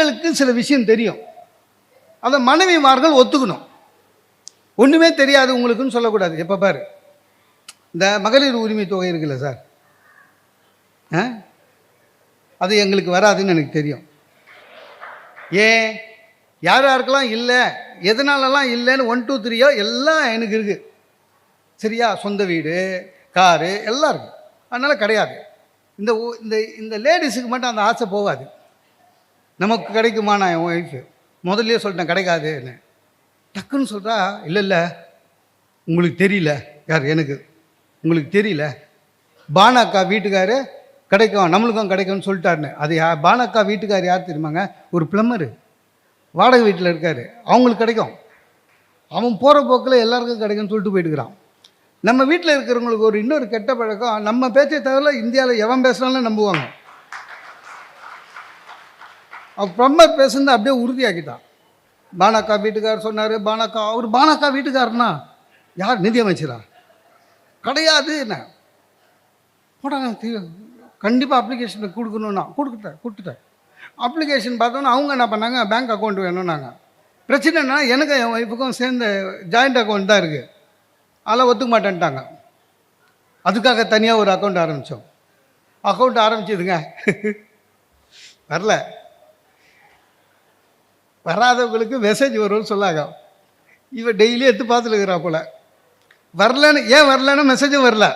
ஆண்களுக்கு சில விஷயம் தெரியும். அதை மனைவிமார்கள் ஒத்துக்கணும். ஒன்றுமே தெரியாது உங்களுக்குன்னு சொல்லக்கூடாது. எப்போ பாரு. இந்த மகளிர் உரிமை தொகை இருக்குல்ல சார்? ஆ? அது எங்களுக்கு வராதுன்னு எனக்கு தெரியும். ஏன்? யார் யாருக்கெல்லாம் இல்லை? எதனாலலாம் இல்லைன்னு ஒன் டூ த்ரீயோ எல்லாம் எனக்கு இருக்குது சரியா? சொந்த வீடு காரு எல்லாம் இருக்குது அதனால் கிடையாது. இந்த இந்த இந்த லேடிஸுக்கு மட்டும் அந்த ஆசை போகாது. நமக்கு கிடைக்குமா நான் என் ஒய்ஃபு முதல்லயே சொல்லிட்டேன் கிடைக்காதுன்னு டக்குன்னு சொல்கிறா இல்லை இல்லை. உங்களுக்கு தெரியல. யார் எனக்கு? உங்களுக்கு தெரியல. பானாக்கா வீட்டுக்காரு கிடைக்கும் நம்மளுக்கும் கிடைக்கும்னு சொல்லிட்டாருன்னு. அது யா பானாக்கா வீட்டுக்கார் யார் தெரியுமாங்க? ஒரு பிளம்பரு வாடகை வீட்டில் இருக்கார். அவங்களுக்கு கிடைக்கும். அவன் போகிற போக்கில் எல்லாருக்கும் கிடைக்கும்னு சொல்லிட்டு போயிட்டுக்கிறான். நம்ம வீட்டில் இருக்கிறவங்களுக்கு ஒரு இன்னொரு கெட்ட பழக்கம் நம்ம பேச்சை தவிர இந்தியாவில் எவன் பேசுனாலும் நம்புவாங்க. பிரம்மர் பேசுனது அப்படியே உறுதியாக்கிட்டான். பானாக்கா வீட்டுக்கார் சொன்னார் பானாக்கா அவர் பானாக்கா வீட்டுக்காரனா யார்? நிதியமைச்சரா? கிடையாது என்ன? போடா கண்டிப்பாக அப்ளிகேஷன் கொடுக்கணும்னா கொடுத்துட்டேன் கொடுத்துட்டேன். அப்ளிகேஷன் பார்த்தோன்னா அவங்க என்ன பண்ணாங்க? பேங்க் அக்கௌண்ட் வேணும்னாங்க. பிரச்சனைனா எனக்கும் என் ஒய்ஃபுக்கும் சேர்ந்த ஜாயிண்ட் அக்கௌண்ட் தான் இருக்குது அதெல்லாம் ஒத்துக்க மாட்டேன்ட்டாங்க. அதுக்காக தனியாக ஒரு அக்கௌண்ட் ஆரம்பித்தோம் அக்கௌண்ட் ஆரம்பிச்சதுங்க. வரல. வராதவங்களுக்கு மெசேஜ் வரும்னு சொல்லாங்க. இவன் டெய்லி எடுத்து பார்த்துருக்குறா போல். போல வரலன்னு ஏன் வரலன்னு மெசேஜும் வரல.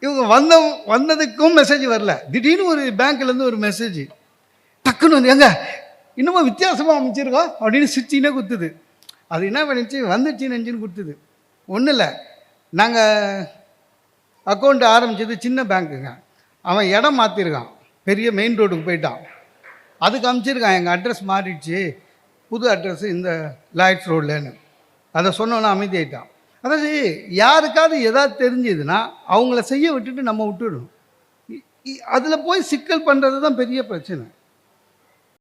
இவங்க வந்த வந்ததுக்கும் மெசேஜ் வரல. திடீர்னு ஒரு பேங்க்லேருந்து ஒரு மெசேஜ் டக்குன்னு வந்து எங்க இன்னமும் வித்தியாசமாக அமைச்சிருக்கோம் அப்படின்னு சிரிச்சினே குத்துது. அது என்ன பண்ணிச்சு? வந்துச்சு நெஞ்சுன்னு கொடுத்துது ஒன்றும் இல்லை. நாங்கள் அக்கௌண்ட் ஆரம்பிச்சது சின்ன பேங்க்குங்க அவன் இடம் மாற்றிருக்கான் பெரிய மெயின் ரோடுக்கு போயிட்டான். அதுக்கு அமைச்சிருக்கான். எங்கள் அட்ரஸ் மாறிடுச்சு. புது அட்ரஸ் இந்த லாய்ட்ஸ் ரோட்லன்னு அதை சொன்னோன்னே அமைதியாயிட்டான். அதாவது யாருக்காவது எதாவது தெரிஞ்சதுன்னா அவங்கள செய்ய விட்டுட்டு நம்ம விட்டுடணும். அதில் போய் சிக்கல் பண்ணுறது தான் பெரிய பிரச்சனை.